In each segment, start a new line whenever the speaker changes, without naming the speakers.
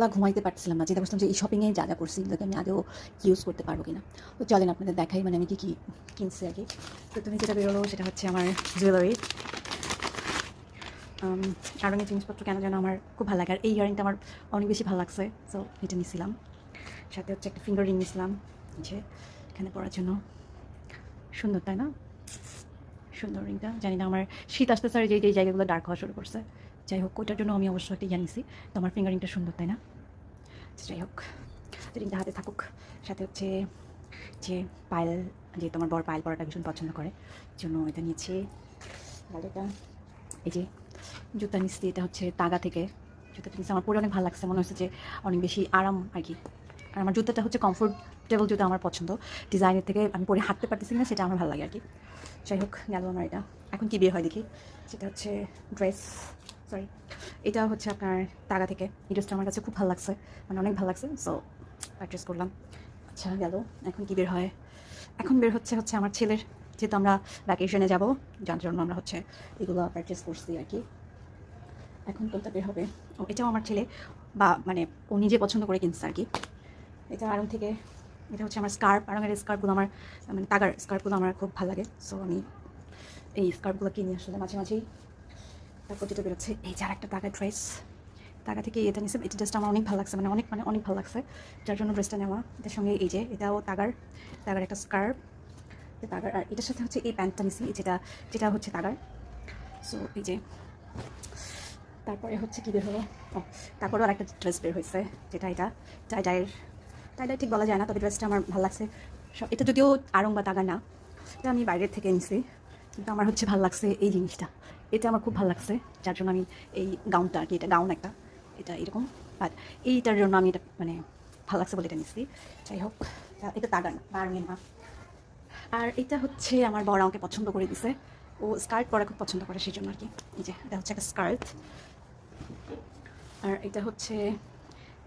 বেলা ঘুমাইতে পারছিলাম না। চিন্তা করছিলাম যে এই শপিংয়ে যা যা করছি, এগুলোকে আমি আদৌ ইউজ করতে পারব কিনা। তো চলেন আপনাদের দেখাই মানে আমি কী কী কিনছি আর কি তো তুমি যেটা বেরোলো, সেটা হচ্ছে আমার জুয়েলারি আরঙের জিনিসপত্র কেন যেন আমার খুব ভালো লাগে। আর এই ইয়ারিংটা আমার অনেক বেশি ভালো লাগছে সো এটা নিয়েছিলাম সাথে হচ্ছে একটা ফিঙ্গার রিং নিয়েছিলাম যে এখানে পড়ার জন্য সুন্দর, তাই না? সুন্দর রিংটা জানি না, আমার শীত আসতে স্যার যে যে জায়গাগুলো ডার্ক হওয়া শুরু করছে। যাই হোক ওইটার জন্য আমি অবশ্যই একটা জানিছি তো আমার ফিঙ্গারিংটা সুন্দর, তাই না? যাই হোক রিংটা হাতে থাকুক। সাথে হচ্ছে যে পায়েল যে তোমার বড় পায়েল পরাটা ভীষণ পছন্দ করে। জন্য এটা নিয়েছি। এটা, এই যে জুতা নিচ্ছি এটা হচ্ছে তাগা থেকে। জুতাটা নিচ্ছি আমার পরে অনেক ভালো লাগছে। মনে হচ্ছে যে অনেক বেশি আরাম আর কি। আর আমার জুতাটা হচ্ছে কমফোর্টেবল জুতা আমার পছন্দ। ডিজাইনের থেকে আমি পরে হাঁটতে পারতেছি না সেটা আমার ভালো লাগে আর কি। যাই হোক গেল আমার এটা। এখন কী বিয়ে হয় দেখি? সেটা হচ্ছে ড্রেস সরি এটা হচ্ছে আপনার তাগা থেকে। এই ড্রেসটা আমার কাছে খুব ভালো লাগছে। মানে অনেক ভালো লাগছে। সো পারচেস করলাম। আচ্ছা গেল। এখন কী বের হয়? এখন বের হচ্ছে হচ্ছে আমার ছেলের। যেহেতু আমরা ভ্যাকেশনে যাব, যার জন্য আমরা হচ্ছে এগুলো পারচেস করছি আর কি। এখন কোনটা বের হবে? ও, এটাও আমার ছেলে। বা মানে ও নিজে পছন্দ করে কিনছে আর কি। এটা আরং থেকে, এটা হচ্ছে আমার স্কার্প আরঙের স্কার্পগুলো আমার মানে তাগার স্কার্পগুলো আমার খুব ভালো লাগে। সো আমি এই স্কার্পগুলো কিনি আসলে মাঝে মাঝেই। তারপর যেটা বেরোচ্ছে, এই যার একটা তাগা ড্রেস তাগা থেকে এটা নিয়েছে এটা ড্রেসটা আমার অনেক ভালো লাগছে মানে অনেক মানে অনেক ভালো লাগছে। যার জন্য ড্রেসটা নেওয়া, এটার সঙ্গে এই যে, এটাও তাগার তাগার একটা স্কার্প তাগার, আর এটার সাথে হচ্ছে এই প্যান্টটা নিছি যেটা যেটা হচ্ছে তাগার। সো এই যে, তারপরে হচ্ছে কী বের হলো? ও, তারপরেও আর একটা ড্রেস বের হয়েছে, যেটা এটা টাই ডাইয়ের টাই ডাই ঠিক বলা যায় না, তবে ড্রেসটা আমার ভালো লাগছে। এটা যদিও আড়ং বা তাগা না, এটা আমি বাইরের থেকে নিছি, কিন্তু আমার হচ্ছে ভালো লাগছে এই জিনিসটা। এটা আমার খুব ভালো লাগছে, যার জন্য আমি এই গাউনটা আর কি, এটা গাউন একটা, এটা এরকম। আর এইটার জন্য আমি এটা মানে ভালো লাগছে বলে এটা নিচ্ছি। যাই হোক এটা তাগার না বার্মিয়ান না আর এটা হচ্ছে আমার বড় আমাকে পছন্দ করে দিছে। ও স্কার্ট পরা খুব পছন্দ করে সেই জন্য আর কি। এই যে, এটা হচ্ছে একটা স্কার্ট আর এটা হচ্ছে,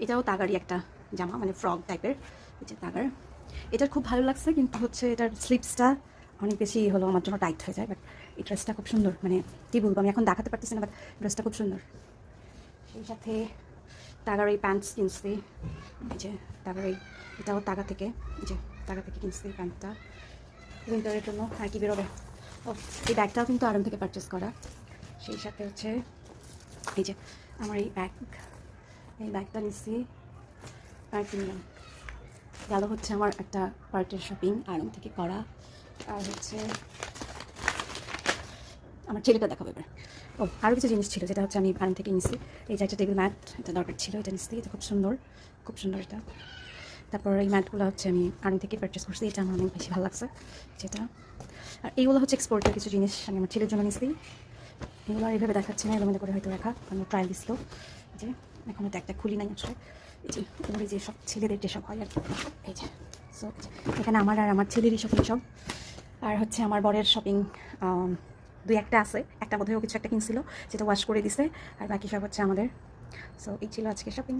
এটাও তাগারই একটা জামা মানে ফ্রক টাইপের এই যে তাগার। এটার খুব ভালো লাগছে, কিন্তু হচ্ছে এটার স্লিপসটা অনেক বেশি হলো, আমার জন্য টাইট হয়ে যায় বাট এই ড্রেসটা খুব সুন্দর। মানে কী বলব, আমি এখন দেখাতে পারতেছি না বাট ড্রেসটা খুব সুন্দর। সেই সাথে তাগার এই প্যান্টস কিনছি। এই যে তাগার এই, এটাও তাগা থেকে, এই যে তাগা থেকে কিনছি এই প্যান্টটা উইন্টারের জন্য, আর কি বেরোবে? ও, এই ব্যাগটাও কিন্তু আরাম থেকে পারচেস করা। সেই সাথে হচ্ছে, এই যে আমার এই ব্যাগ এই ব্যাগটা নিচ্ছি আর কিনলাম। গেল হচ্ছে আমার একটা পার্টির শপিং আরাম থেকে করা। আর হচ্ছে আমার ছেলেটা দেখাবো এবার। ও আরও কিছু জিনিস ছিল যেটা হচ্ছে আমি আরাম থেকে নিছি। এই যে একটা টেবিল ম্যাট এটা দরকার ছিল, এটা নিচ্ছি এটা খুব সুন্দর খুব সুন্দর এটা। তারপর এই ম্যাটগুলো হচ্ছে আমি আর্মি থেকে পারচেস করছি, এটা আমার অনেক বেশি ভালো লাগছে, যেটা। আর এইগুলো হচ্ছে এক্সপোর্টের কিছু জিনিস আমি আমার ছেলের জন্য নিচ্ছি এগুলো আর এইভাবে দেখাচ্ছে না এগুলো করে হয়তো রাখা, কারণ ট্রায়াল দিছিল। যে, এখন তো একটা খুলি নাই আসলে। এই যে যে সব ছেলেদের যেসব হয় আর কি, এই যে সো এখানে আমার আর আমার ছেলেরই শপিং সব আর হচ্ছে আমার বরের শপিং দুই একটা আছে। একটা বোধহয় কিছু একটা কিনছিল, যেটা ওয়াশ করে দিছে, আর বাকি সব হচ্ছে আমাদের। সো এই ছিল আজকে শপিং